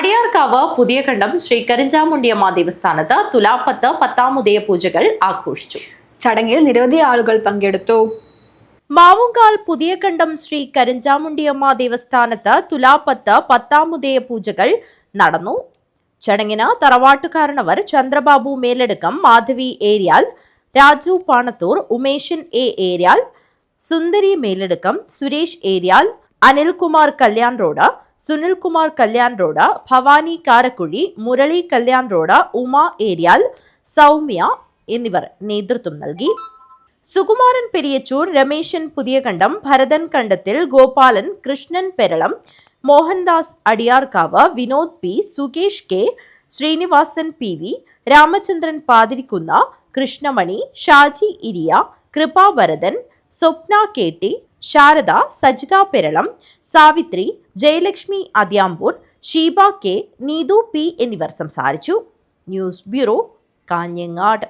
അടിയാർക്കാവ് പുതിയ കണ്ടം ശ്രീ കരിഞ്ചാമുണ്ടിയമ്മ ദേവസ്ഥാനത്ത് തുലാപ്പത്ത് പത്താം ഉദയ പൂജകൾ ആഘോഷിച്ചു. ചടങ്ങിൽ നിരവധി ആളുകൾ പങ്കെടുത്തു. മാവുങ്കാൽ പുതിയ കണ്ടം ശ്രീ കരിഞ്ചാമുണ്ടിയമ്മ ദേവസ്ഥാനത്ത് തുലാപ്പത്ത് പത്താമുദയ പൂജകൾ നടന്നു. ചടങ്ങിന് തറവാട്ടുകാരണവർ Chandrababu Meladukkam Madhavi Eriyal Raju Panathur Umeshan A Eriyal Sundari Meladukkam Suresh Eriyal Anilkumar Kalyan road Sunilkumar Kalyan road Bhavani Karakkuzhi Murali Kalyan road Uma Eriyal Soumya എന്നിവർ നേതൃത്വം നൽകി. Sukumaran Periyachur Rameshan Puthiyakandam Bharathan Kandathil Gopalan Krishnan Peralam Mohandas Adiyarkavu Vinod P Sukesh K Srinivasan P V Ramachandran Pathirikkunnu Krishnamani Shaji Iriya Kripabharathan Swapna K T Sharada Sajitha Peralam Savithri Jayalakshmi Adyampur Sheeba K Neethu P എന്നിവർ സംസാരിച്ചു. News bureau Kanhangad.